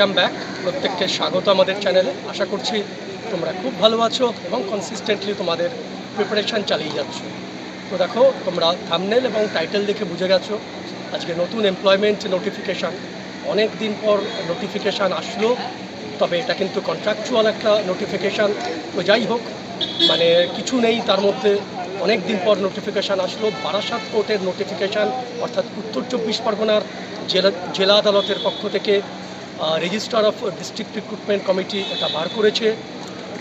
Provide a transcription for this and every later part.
Welcome back প্রত্যেককে স্বাগত আমাদের চ্যানেলে আশা করছি তোমরা খুব ভালো আছো এবং কনসিস্টেন্টলি তোমাদের প্রিপারেশান চালিয়ে যাচ্ছ। তো দেখো, তোমরা থামনেল এবং টাইটেল দেখে বুঝে গেছো। আজকে নতুন এমপ্লয়মেন্ট নোটিফিকেশান অনেক দিন পর নোটিফিকেশান আসলো। তবে এটা কিন্তু কন্ট্রাকচুয়াল একটা নোটিফিকেশান তো যাই হোক মানে কিছু নেই তার মধ্যে। অনেক দিন পর নোটিফিকেশান আসলো। বারাসাত কোর্টের নোটিফিকেশান অর্থাৎ উত্তর চব্বিশ পরগনার জেলা জেলা আদালতের পক্ষ থেকে registrar of district recruitment committee এটা বার করেছে।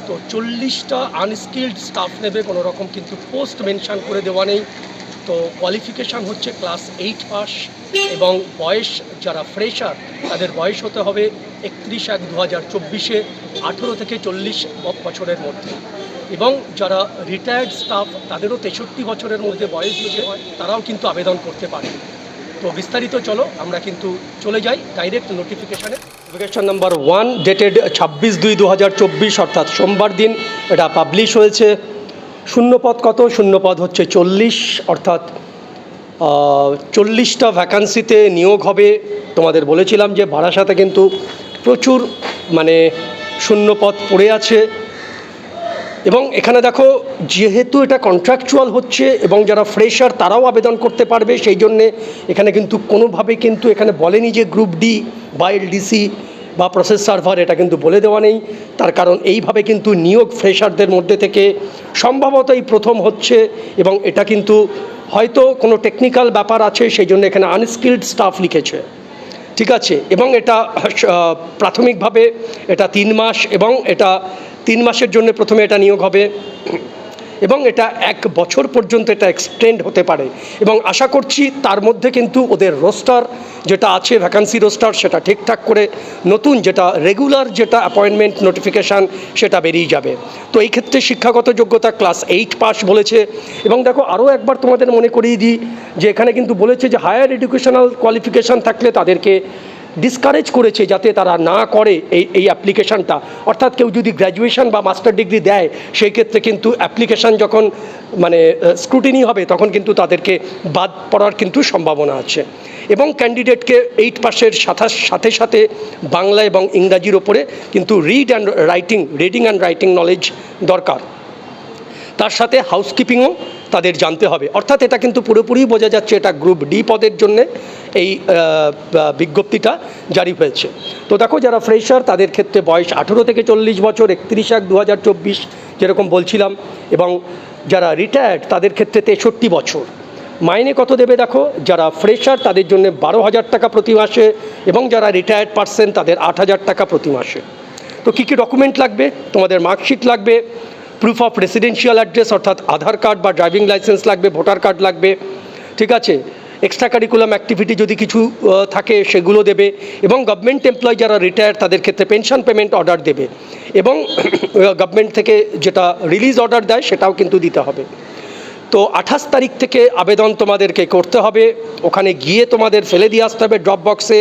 তো চল্লিশটা আনস্কিল্ড স্টাফ নেবে, কোনো রকম কিন্তু পোস্ট মেনশন করে দেওয়া নেই। তো কোয়ালিফিকেশান হচ্ছে ক্লাস এইট পাস এবং বয়স যারা ফ্রেশার তাদের বয়স হতে হবে একত্রিশ এক দু হাজার চব্বিশে, আঠেরো থেকে চল্লিশ বছরের মধ্যে। এবং যারা রিটায়ার্ড স্টাফ তাদেরও তেষট্টি বছরের মধ্যে বয়স হয়েছে তারাও কিন্তু আবেদন করতে পারে। তো বিস্তারিত চলো, আমরা কিন্তু চলে যাই ডাইরেক্ট নোটিফিকেশানে নোটিফিকেশান নাম্বার ওয়ান ডেটেড ছাব্বিশ দুই দু হাজার চব্বিশ, অর্থাৎ সোমবার দিন, এটা পাবলিশ হয়েছে। শূন্যপদ কত? শূন্যপদ হচ্ছে চল্লিশ, অর্থাৎ চল্লিশটা ভ্যাকান্সিতে নিয়োগ হবে। তোমাদের বলেছিলাম যে বারাসাতে কিন্তু প্রচুর মানে শূন্যপদ পড়ে আছে। এবং এখানে দেখো, যেহেতু এটা কন্ট্রাকচুয়াল হচ্ছে এবং যারা ফ্রেশার তারাও আবেদন করতে পারবে, সেই জন্যে এখানে কিন্তু কোনোভাবে কিন্তু এখানে বলেনি যে গ্রুপ ডি বা এলডিসি বা প্রসেস সার্ভার এটা কিন্তু বলে দেওয়া নেই। তার কারণ এইভাবে কিন্তু নিয়োগ ফ্রেশারদের মধ্যে থেকে সম্ভবত এই প্রথম হচ্ছে এবং এটা কিন্তু হয়তো কোনো টেকনিক্যাল ব্যাপার আছে, সেই জন্য এখানে আনস্কিল্ড স্টাফ লিখেছে। ঠিক আছে? এবং এটা প্রাথমিকভাবে এটা তিন মাস এবং এটা তিন মাসের জন্য প্রথমে এটা নিয়োগ হবে। এবং এটা এক বছর পর্যন্ত এটা এক্সটেন্ড হতে পারে। এবং আশা করছি তার মধ্যে কিন্তু ওদের রোস্টার যেটা আছে ভ্যাকান্সি রোস্টার সেটা ঠিকঠাক করে নতুন যেটা রেগুলার যেটা অ্যাপয়েন্টমেন্ট নোটিফিকেশান সেটা বেরিয়ে যাবে। তো এই ক্ষেত্রে শিক্ষাগত যোগ্যতা ক্লাস এইট পাস বলেছে। এবং দেখো, আরও একবার তোমাদের মনে করিয়ে দিই যে এখানে কিন্তু বলেছে যে হায়ার এডুকেশনাল কোয়ালিফিকেশান থাকলে তাদেরকে ডিসকারেজ করেছে যাতে তারা না করে এই এই অ্যাপ্লিকেশানটা অর্থাৎ কেউ যদি গ্র্যাজুয়েশন বা মাস্টার ডিগ্রি দেয়, সেই ক্ষেত্রে কিন্তু অ্যাপ্লিকেশান যখন মানে স্ক্রুটিনি হবে, তখন কিন্তু তাদেরকে বাদ পড়ার কিন্তু সম্ভাবনা আছে। এবং ক্যান্ডিডেটকে এইট পাসের সাথে সাথে সাথে বাংলা এবং ইংরাজির ওপরে কিন্তু read and writing reading and writing knowledge দরকার। তার সাথে হাউসকিপিংও তাদের জানতে হবে। অর্থাৎ এটা কিন্তু পুরোপুরি বোঝা যাচ্ছে এটা গ্রুপ ডি পদের জন্যে এই বিজ্ঞপ্তিটা জারি হয়েছে। তো দেখো যারা ফ্রেশার তাদের ক্ষেত্রে বয়স আঠেরো থেকে চল্লিশ বছর, একত্রিশ এক দু যেরকম বলছিলাম, এবং যারা রিটায়ার্ড তাদের ক্ষেত্রে তেষট্টি বছর। মাইনে কত দেবে দেখো? যারা ফ্রেশার তাদের জন্য বারো হাজার টাকা প্রতি মাসে, এবং যারা রিটায়ার্ড পার্সন তাদের আট হাজার টাকা প্রতি মাসে। তো কী কী ডকুমেন্ট লাগবে? তোমাদের মার্কশিট লাগবে। প্রুফ অফ রেসিডেন্সিয়াল অ্যাড্রেস অর্থাৎ আধার কার্ড বা ড্রাইভিং লাইসেন্স লাগবে ভোটার কার্ড লাগবে, ঠিক আছে? এক্সট্রা কারিকুলাম অ্যাক্টিভিটি যদি কিছু থাকে, সেগুলো দেবে এবং গভর্নমেন্ট এমপ্লয় যারা রিটায়ার তাদের ক্ষেত্রে পেনশন পেমেন্ট অর্ডার দেবে এবং গভর্নমেন্ট থেকে যেটা রিলিজ অর্ডার দেয়, সেটাও কিন্তু দিতে হবে। তো আঠাশ তারিখ থেকে আবেদন তোমাদেরকে করতে হবে। ওখানে গিয়ে তোমাদের ফেলে দিয়ে আসতে হবে ড্রপ বক্সে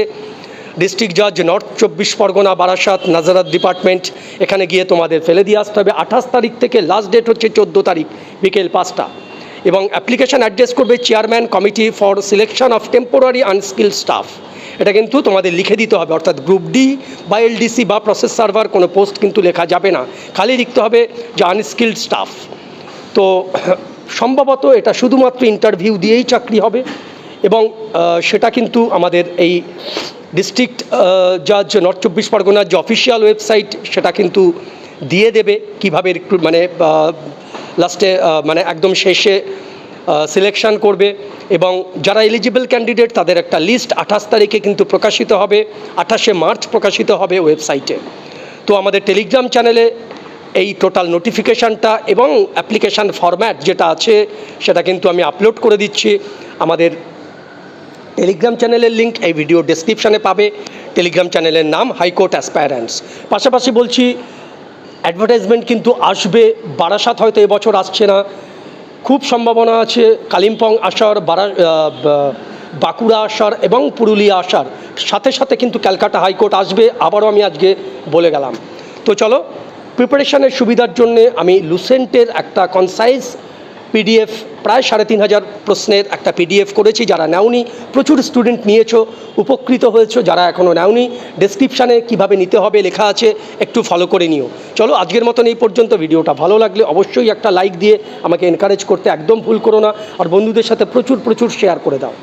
ডিস্ট্রিক্ট জাজ নর্থ চব্বিশ পরগনা, বারাসাত, নাজারাত ডিপার্টমেন্ট এখানে গিয়ে তোমাদের ফেলে দিয়ে আসতে হবে। আঠাশ তারিখ থেকে লাস্ট ডেট হচ্ছে চোদ্দ তারিখ, বিকেল পাঁচটা। এবং অ্যাপ্লিকেশন অ্যাড্রেস করবে chairman committee for selection of temporary unskill staff এটা কিন্তু তোমাদের লিখে দিতে হবে, অর্থাৎ গ্রুপ ডি বা এলডিসি বা প্রসেস সার্ভার কোনো পোস্ট কিন্তু লেখা যাবে না। খালি লিখতে হবে যে আনস্কিল্ড স্টাফ তো সম্ভবত এটা শুধুমাত্র ইন্টারভিউ দিয়েই চাকরি হবে এবং সেটা কিন্তু আমাদের এই ডিস্ট্রিক্ট জাজ নর্থ চব্বিশ পরগনার যে অফিসিয়াল ওয়েবসাইট সেটা কিন্তু দিয়ে দেবে কীভাবে রিক্রুট মানে লাস্টে মানে একদম শেষে সিলেকশন করবে এবং যারা এলিজিবল ক্যান্ডিডেট তাদের একটা লিস্ট আঠাশ তারিখে কিন্তু প্রকাশিত হবে, আঠাশে মার্চ প্রকাশিত হবে ওয়েবসাইটে তো আমাদের টেলিগ্রাম চ্যানেলে এই টোটাল নোটিফিকেশানটা এবং অ্যাপ্লিকেশান ফরম্যাট যেটা আছে, সেটা কিন্তু আমি আপলোড করে দিচ্ছি। আমাদের টেলিগ্রাম চ্যানেলের লিঙ্ক এই ভিডিও ডেসক্রিপশানে পাবে। টেলিগ্রাম চ্যানেলের নাম হাইকোর্ট অ্যাসপায়ারেন্স পাশাপাশি বলছি, অ্যাডভার্টাইজমেন্ট কিন্তু আসবে বারাসাত, হয়তো এবছর আসছে না। খুব সম্ভাবনা আছে, কালিম্পং আসার বারা বাঁকুড়া আসার এবং পুরুলিয়া আসার সাথে সাথে কিন্তু ক্যালকাটা হাইকোর্ট আসবে, আবারও আমি আজকে বলে গেলাম। তো চলো প্রিপারেশনের সুবিধার জন্যে আমি লুসেন্টের একটা কনসাইজ পিডিএফ, প্রায় সাড়ে তিন হাজার প্রশ্নের একটা পিডিএফ করেছি, যারা নেওনি, প্রচুর স্টুডেন্ট নিয়েছো, উপকৃত হয়েছো, যারা এখনও নেওনি ডেসক্রিপশানে কীভাবে নিতে হবে লেখা আছে, একটু ফলো করে নিও। চলো, আজকের মতন এই পর্যন্ত ভিডিওটা ভালো লাগলে অবশ্যই একটা লাইক দিয়ে আমাকে এনকারেজ করতে একদম ভুল করো না, আর বন্ধুদের সাথে প্রচুর প্রচুর শেয়ার করে দাও।